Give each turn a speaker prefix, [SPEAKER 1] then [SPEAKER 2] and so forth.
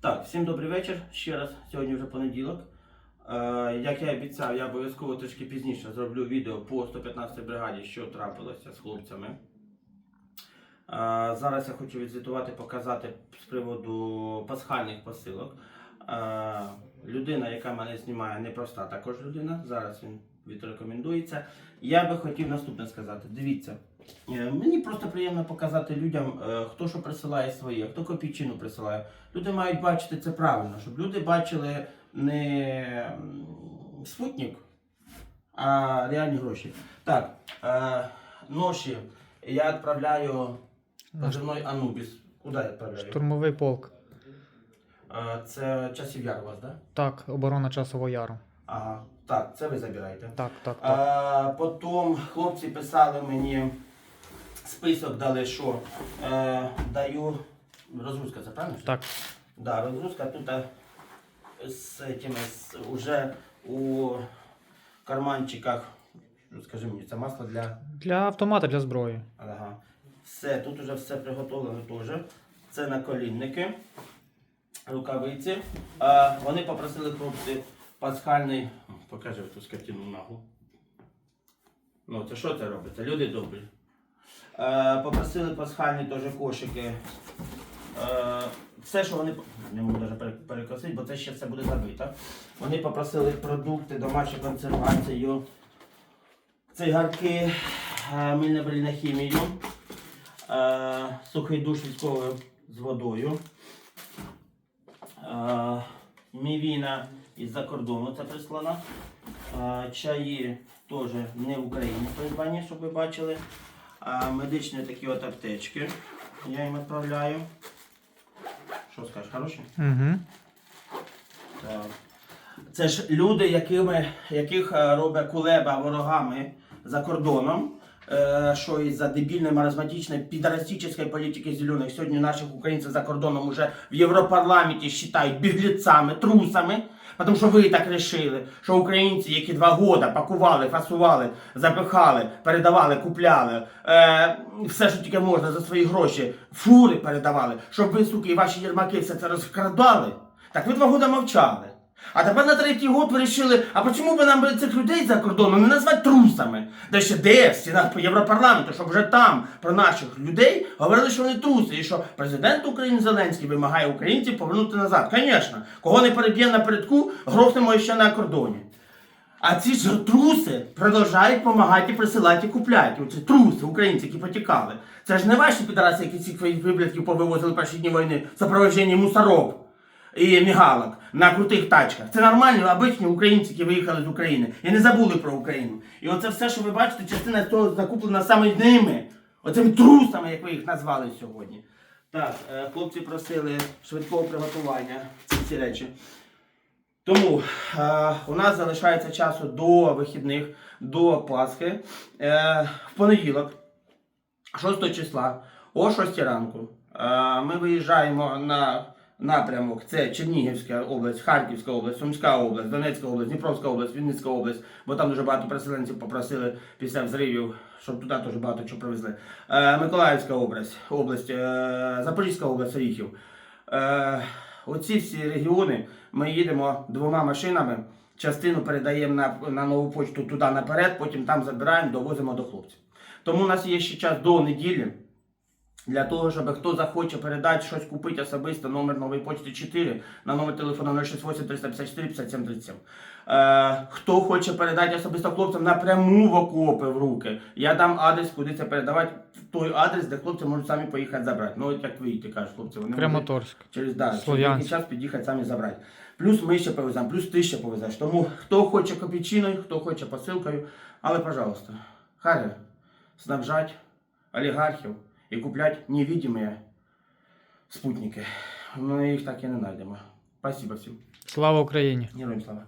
[SPEAKER 1] Так, всім добрий вечір. Ще раз, сьогодні вже понеділок. Е, як я обіцяв, я обов'язково трішки пізніше зроблю відео по 115 бригаді, що трапилося з хлопцями. Е, зараз я хочу відзвітувати, показати з приводу пасхальних посилок. Е, людина, яка мене знімає, непроста також людина. Зараз він відрекомендується. Я би хотів наступне сказати. Дивіться, мені просто приємно показати людям, е, хто що присилає своє, хто копійчину присилає. Люди мають бачити це правильно, щоб люди бачили не спутник, а реальні гроші. Так, е, ноші я відправляю позивной Анубіс. Куди я відправляю?
[SPEAKER 2] Штурмовий полк.
[SPEAKER 1] Е, це часів яр у вас, так? Да?
[SPEAKER 2] Так, оборона часового яру.
[SPEAKER 1] Ага. Так, це ви забираєте.
[SPEAKER 2] Так, так, так.
[SPEAKER 1] Потім хлопці писали мені список, дали що. Е, даю розгрузка, це правильно?
[SPEAKER 2] Так.
[SPEAKER 1] Да, розгрузка тут е, з этими, з, уже у карманчиках. Скажи мені, це масло для.
[SPEAKER 2] Для автомата, для зброї.
[SPEAKER 1] Ага. Все, тут уже все приготовлено теж. Це наколінники, рукавиці. А, вони попросили хлопці пасхальний. Покажи ту скотину нагу. Ну, це що це робиться? Люди добрі. Е, попросили пасхальні теж кошики. Е, все, що вони. Не можу навіть перекосити, бо це ще все буде забито. Вони попросили продукти, домашню консервацію, цигарки, е, мильне на хімію, сухий душ військовий з водою. Мівіна із-за кордону це прислана. Чаї теж не в Україні придбані, щоб ви бачили. Медичні такі от аптечки. Я їм відправляю. Що скажеш, хороші?
[SPEAKER 2] Угу.
[SPEAKER 1] Так. Це ж люди, якими, яких е, робить кулеба ворогами за кордоном. Е, Що із-за дебільної маразматичної підарастичної політики зелених сьогодні наших українців за кордоном уже в Європарламенті вважають біглецами, трусами. Тому що ви так рішили, що українці, які два года пакували, фасували, запихали, передавали, купляли, е, все, що тільки можна за свої гроші, фури передавали, щоб ви, суки, і ваші єрмаки все це розкрадали. Так ви два года мовчали. А тепер на третій год вирішили, а чому б нам цих людей за кордоном не назвати трусами? Де ще де в стінах Європарламенту, щоб вже там про наших людей говорили, що вони труси, і що президент України Зеленський вимагає українців повернути назад. Звісно, кого не переб'є напередку, грохнемо ще на кордоні. А ці ж труси продовжують допомагати, присилати і купляти. Оці труси, українці, які потікали. Це ж не ваші підраси, які цих виблядків повивозили перші дні війни в сопровожденні мусоров і мігалок на крутих тачках. Це нормальні, обичні українці, які виїхали з України і не забули про Україну. І оце все, що ви бачите, частина того закуплена саме ними, оцими трусами, як ви їх назвали сьогодні. Так, е, хлопці просили швидкого приготування ці речі. Тому е, у нас залишається часу до вихідних, до Пасхи. Е, в понеділок, 6 числа, о 6 ранку, е, ми виїжджаємо на напрямок. Це Чернігівська область, Харківська область, Сумська область, Донецька область, Дніпровська область, Вінницька область, бо там дуже багато переселенців попросили після взривів, щоб туди теж багато чого привезли. Е, Миколаївська область, область е, Запорізька область, Оріхів. Е, оці всі регіони ми їдемо двома машинами. Частину передаємо на, на нову почту туди наперед, потім там забираємо, довозимо до хлопців. Тому у нас є ще час до неділі. Для того, щоб хто захоче передати щось купити особисто, номер нової почти 4 на номер телефону 068 354 57 37. Е, хто хоче передати особисто хлопцям напряму в окопи в руки, я дам адрес, куди це передавати, в той адрес, де хлопці можуть самі поїхати забрати. Ну, от як ви їдете, кажуть хлопці, вони
[SPEAKER 2] Краматорськ.
[SPEAKER 1] через, да, через час під'їхати самі забрати. Плюс ми ще повеземо, плюс ти ще повезеш. Тому хто хоче копійчиною, хто хоче посилкою, але, пожалуйста, хай снабжать олігархів і куплять невидимые спутники. Ми їх так і не знайдемо. Спасибо всім.
[SPEAKER 2] Слава Україні!
[SPEAKER 1] Героям слава.